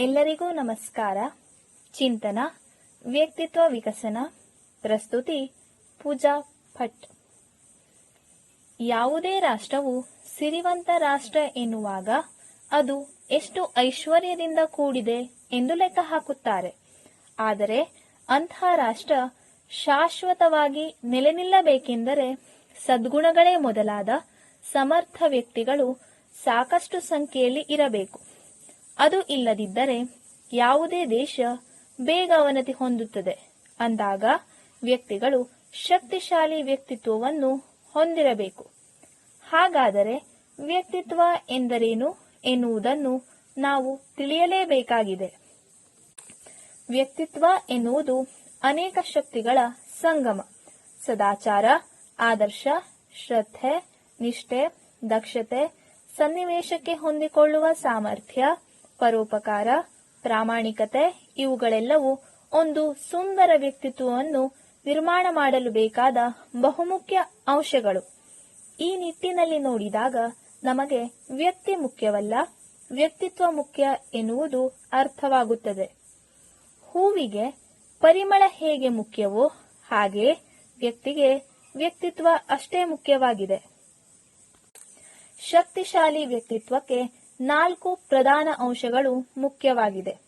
ಎಲ್ಲರಿಗೂ ನಮಸ್ಕಾರ. ಚಿಂತನ, ವ್ಯಕ್ತಿತ್ವ ವಿಕಸನ, ಪ್ರಸ್ತುತಿ, ಪೂಜಾ ಭಟ್. ಯಾವುದೇ ರಾಷ್ಟ್ರವು ಸಿರಿವಂತ ರಾಷ್ಟ್ರ ಎನ್ನುವಾಗ ಅದು ಎಷ್ಟು ಐಶ್ವರ್ಯದಿಂದ ಕೂಡಿದೆ ಎಂದು ಲೆಕ್ಕ ಹಾಕುತ್ತಾರೆ. ಆದರೆ ಅಂತಹ ರಾಷ್ಟ್ರ ಶಾಶ್ವತವಾಗಿ ನೆಲೆ ನಿಲ್ಲಬೇಕೆಂದರೆ ಸದ್ಗುಣಗಳೇ ಮೊದಲಾದ ಸಮರ್ಥ ವ್ಯಕ್ತಿಗಳು ಸಾಕಷ್ಟು ಸಂಖ್ಯೆಯಲ್ಲಿ ಇರಬೇಕು. ಅದು ಇಲ್ಲದಿದ್ದರೆ ಯಾವುದೇ ದೇಶ ಬೇಗ ಅವನತಿ ಹೊಂದುತ್ತದೆ. ಅಂದಾಗ ವ್ಯಕ್ತಿಗಳು ಶಕ್ತಿಶಾಲಿ ವ್ಯಕ್ತಿತ್ವವನ್ನು ಹೊಂದಿರಬೇಕು. ಹಾಗಾದರೆ ವ್ಯಕ್ತಿತ್ವ ಎಂದರೇನು ಎನ್ನುವುದನ್ನು ನಾವು ತಿಳಿಯಲೇಬೇಕಾಗಿದೆ. ವ್ಯಕ್ತಿತ್ವ ಎನ್ನುವುದು ಅನೇಕ ಶಕ್ತಿಗಳ ಸಂಗಮ. ಸದಾಚಾರ, ಆದರ್ಶ, ಶ್ರದ್ಧೆ, ನಿಷ್ಠೆ, ದಕ್ಷತೆ, ಸನ್ನಿವೇಶಕ್ಕೆ ಹೊಂದಿಕೊಳ್ಳುವ ಸಾಮರ್ಥ್ಯ ಪರೋಪಕಾರ, ಪ್ರಾಮಾಣಿಕತೆ ಇವುಗಳೆಲ್ಲವೂ ಒಂದು ಸುಂದರ ವ್ಯಕ್ತಿತ್ವವನ್ನು ನಿರ್ಮಾಣ ಮಾಡಲು ಬೇಕಾದ ಬಹುಮುಖ್ಯ ಅಂಶಗಳು. ಈ ನಿಟ್ಟಿನಲ್ಲಿ ನೋಡಿದಾಗ ನಮಗೆ ವ್ಯಕ್ತಿ ಮುಖ್ಯವಲ್ಲ, ವ್ಯಕ್ತಿತ್ವ ಮುಖ್ಯ ಎನ್ನುವುದು ಅರ್ಥವಾಗುತ್ತದೆ. ಹೂವಿಗೆ ಪರಿಮಳ ಹೇಗೆ ಮುಖ್ಯವೋ ಹಾಗೆ ವ್ಯಕ್ತಿಗೆ ವ್ಯಕ್ತಿತ್ವ ಅಷ್ಟೇ ಮುಖ್ಯವಾಗಿದೆ. ಶಕ್ತಿಶಾಲಿ ವ್ಯಕ್ತಿತ್ವಕ್ಕೆ ನಾಲ್ಕು ಪ್ರಧಾನ ಅಂಶಗಳು ಮುಖ್ಯವಾಗಿದೆ.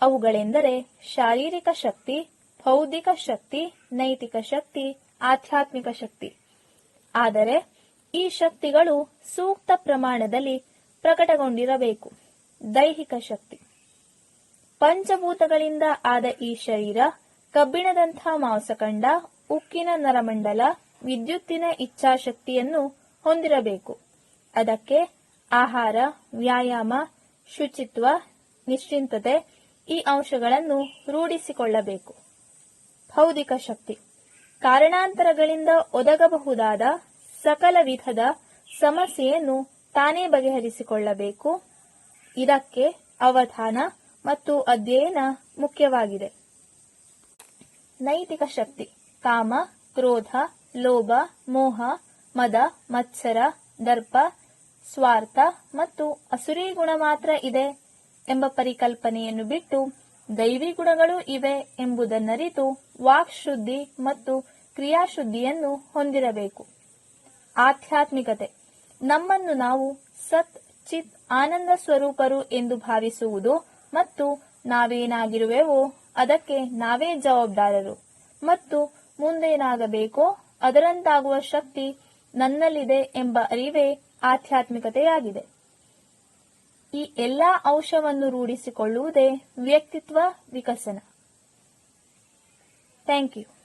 ಅವುಗಳೆಂದರೆ ಶಾರೀರಿಕ ಶಕ್ತಿ, ಬೌದ್ಧಿಕ ಶಕ್ತಿ, ನೈತಿಕ ಶಕ್ತಿ, ಆಧ್ಯಾತ್ಮಿಕ ಶಕ್ತಿ. ಆದರೆ ಈ ಶಕ್ತಿಗಳು ಸೂಕ್ತ ಪ್ರಮಾಣದಲ್ಲಿ ಪ್ರಕಟಗೊಂಡಿರಬೇಕು. ದೈಹಿಕ ಶಕ್ತಿ. ಪಂಚಭೂತಗಳಿಂದ ಆದ ಈ ಶರೀರ, ಕಬ್ಬಿಣದಂಥ ಮಾಂಸಖಂಡ ಉಕ್ಕಿನ ನರಮಂಡಲ, ವಿದ್ಯುತ್ತಿನ ಇಚ್ಛಾಶಕ್ತಿಯನ್ನು ಹೊಂದಿರಬೇಕು. ಅದಕ್ಕೆ ಆಹಾರ, ವ್ಯಾಯಾಮ, ಶುಚಿತ್ವ, ನಿಶ್ಚಿಂತತೆ ಈ ಅಂಶಗಳನ್ನು ರೂಢಿಸಿಕೊಳ್ಳಬೇಕು. ಭೌದಿಕ ಶಕ್ತಿ. ಕಾರಣಾಂತರಗಳಿಂದ ಒದಗಬಹುದಾದ ಸಕಲ ವಿಧದ ಸಮಸ್ಯೆಯನ್ನು ತಾನೇ ಬಗೆಹರಿಸಿಕೊಳ್ಳಬೇಕು. ಇದಕ್ಕೆ ಅವಧಾನ ಮತ್ತು ಅಧ್ಯಯನ ಮುಖ್ಯವಾಗಿದೆ. ನೈತಿಕ ಶಕ್ತಿ. ಕಾಮ, ಕ್ರೋಧ, ಲೋಭ, ಮೋಹ, ಮದ, ಮತ್ಸರ, ದರ್ಪ ಸ್ವಾರ್ಥ ಮತ್ತು ಅಸುರಿ ಗುಣ ಮಾತ್ರ ಇದೆ ಎಂಬ ಪರಿಕಲ್ಪನೆಯನ್ನು ಬಿಟ್ಟು ದೈವಿ ಗುಣಗಳು ಇವೆ ಎಂಬುದನ್ನರಿತು ವಾಕ್ ಶುದ್ಧಿ ಮತ್ತು ಕ್ರಿಯಾಶುದ್ಧಿಯನ್ನು ಹೊಂದಿರಬೇಕು. ಆಧ್ಯಾತ್ಮಿಕತೆ. ನಮ್ಮನ್ನು ನಾವು ಸತ್, ಚಿತ್, ಆನಂದ ಸ್ವರೂಪರು ಎಂದು ಭಾವಿಸುವುದು ಮತ್ತು ನಾವೇನಾಗಿರುವೆವೋ ಅದಕ್ಕೆ ನಾವೇ ಜವಾಬ್ದಾರರು. ಮತ್ತು ಮುಂದೇನಾಗಬೇಕೋ ಅದರಂತಾಗುವ ಶಕ್ತಿ ನನ್ನಲ್ಲಿದೆ ಎಂಬ ಅರಿವೇ ಆಧ್ಯಾತ್ಮಿಕತೆಯಾಗಿದೆ. ಈ ಎಲ್ಲ ಅಂಶವನ್ನು ರೂಢಿಸಿಕೊಳ್ಳುವುದೇ ವ್ಯಕ್ತಿತ್ವ ವಿಕಸನ. Thank you